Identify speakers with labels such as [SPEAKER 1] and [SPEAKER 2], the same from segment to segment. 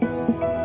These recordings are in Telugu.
[SPEAKER 1] Música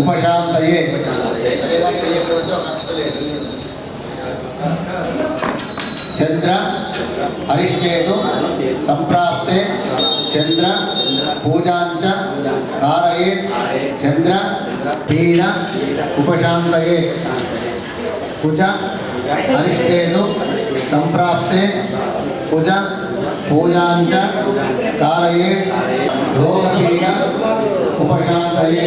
[SPEAKER 1] ఉపశాంతయే. చంద్ర హరిష్చేతు సంప్రాప్తే చంద్ర పూజాంచ తారయే చంద్ర పీడ ఉపశాంతయే. కుజ హరిష్చేతు సంప్రాప్తే కుజ పూజాంచ తారయే రోగపీడ ఉపశాంతయే.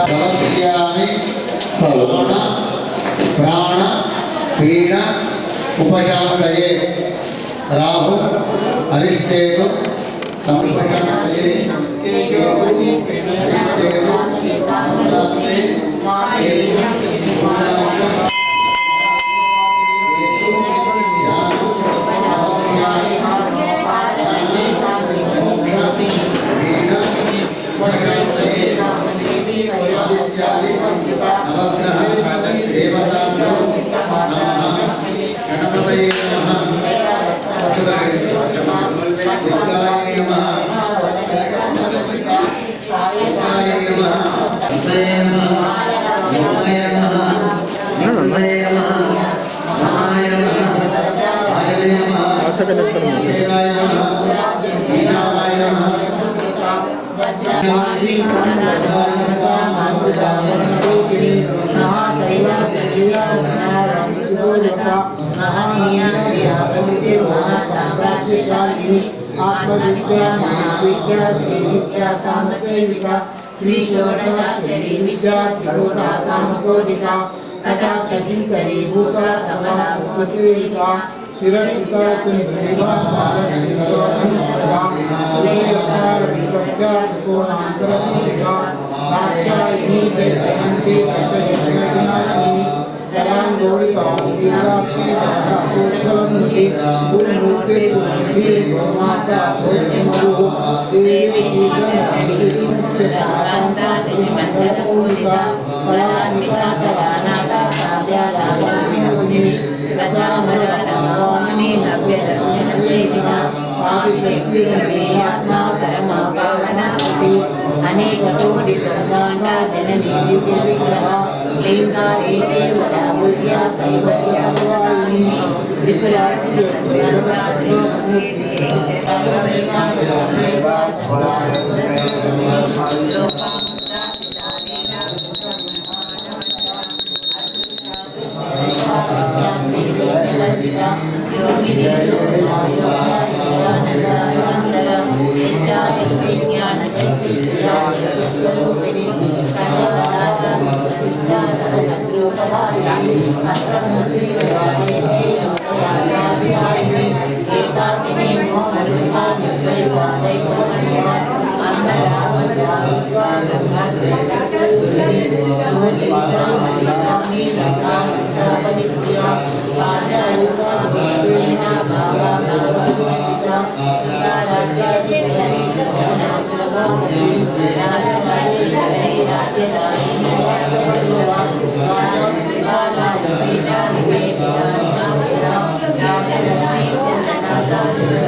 [SPEAKER 1] ఉపశామి ప్రాణ ప్రాణ పీడ ఉపశాంతయే. రాహు అరిష్టేతు సంపశాంతయే. అరిష్టేతు आत्मविद्या
[SPEAKER 2] महाविद्या श्रीविद्या तामसी विद्या श्री षोडशाक्षरी विद्याकोटिका कटाक्षकिङ्करी भूता कमला कुशिका शिरस्थिता चन्द्रनिभास्तारविप्रत्याकोणान्तरपिका दाक्षायिणी जयन्ति
[SPEAKER 3] अष्टयज्ञनाशिनी शराङ्गोरिकाङ्गिराक्षी गोमाता गोचमरुः देवी దాక్షాయిణీ దైత్యంతి
[SPEAKER 2] కళానాథ కావ్యాలాభ ప్రజామర రమామణి నవ్య దర్శన సేవిత ఆదిశక్తి రమే ఆత్మా అనేక కోటి బ్రహ్మాండ విగ్రహ లింగా కైవల్య みんなの味。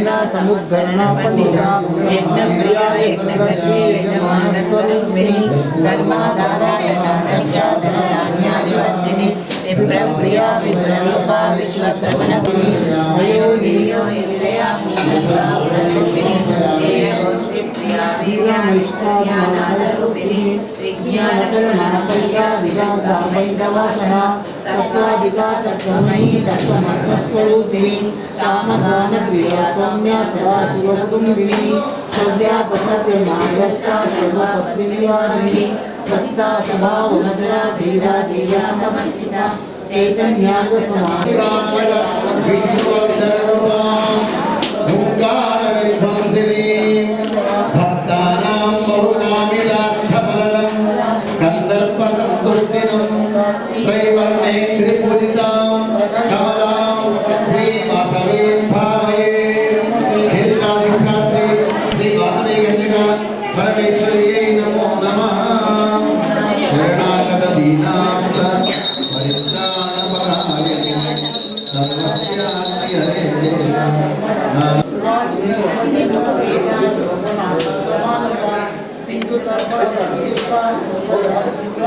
[SPEAKER 2] సర్వ సముద్ధరణ పండిత. యజ్ఞప్రియ యజ్ఞకర్త్రి యజమానస్వరూపిణి విజ్ఞాన సత్వాధికా సత్వమయి తత్వమస్వరూపిణి సామగాన ప్రియ సౌమ్య సదా శివకుటుంబిని
[SPEAKER 1] సవ్యాపసవ్య మార్గస్థా సర్వసత్వినివారిణి సత్తా సభావనదరా ధీరా ధీరా చైతన్యాగ సమాధి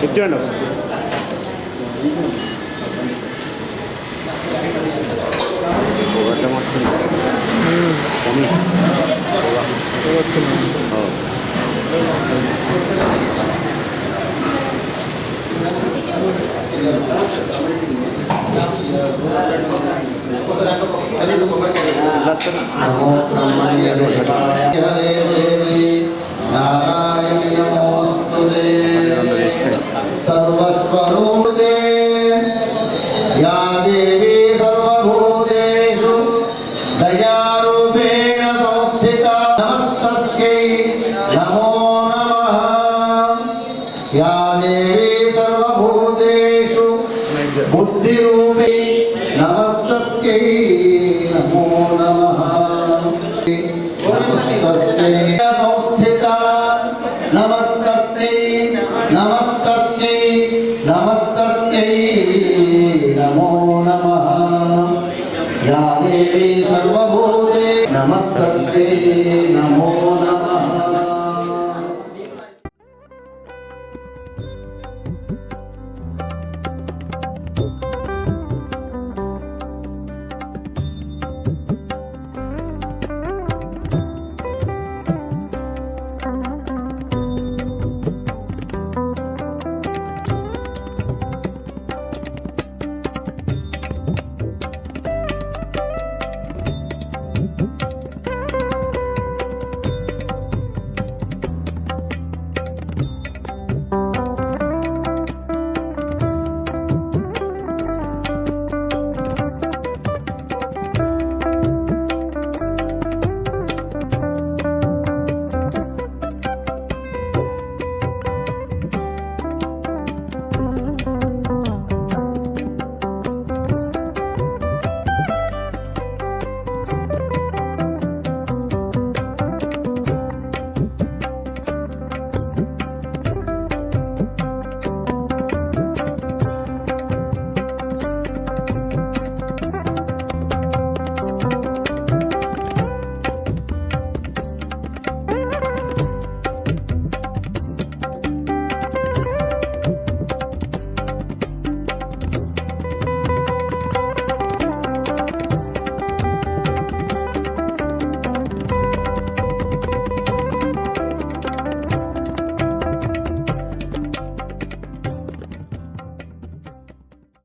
[SPEAKER 4] చెప్తాండి వర్షం వస్తుంది.
[SPEAKER 1] యా దేవి సర్వభూతేషు బుద్ధిరూపే నమస్తస్యై నమో నమః నమస్తస్యై సంస్థిత నమస్తస్యై నమస్తస్యై నమస్తస్యై నమో నమః యా దేవి సర్వభూతే నమస్తస్యై నమో నమః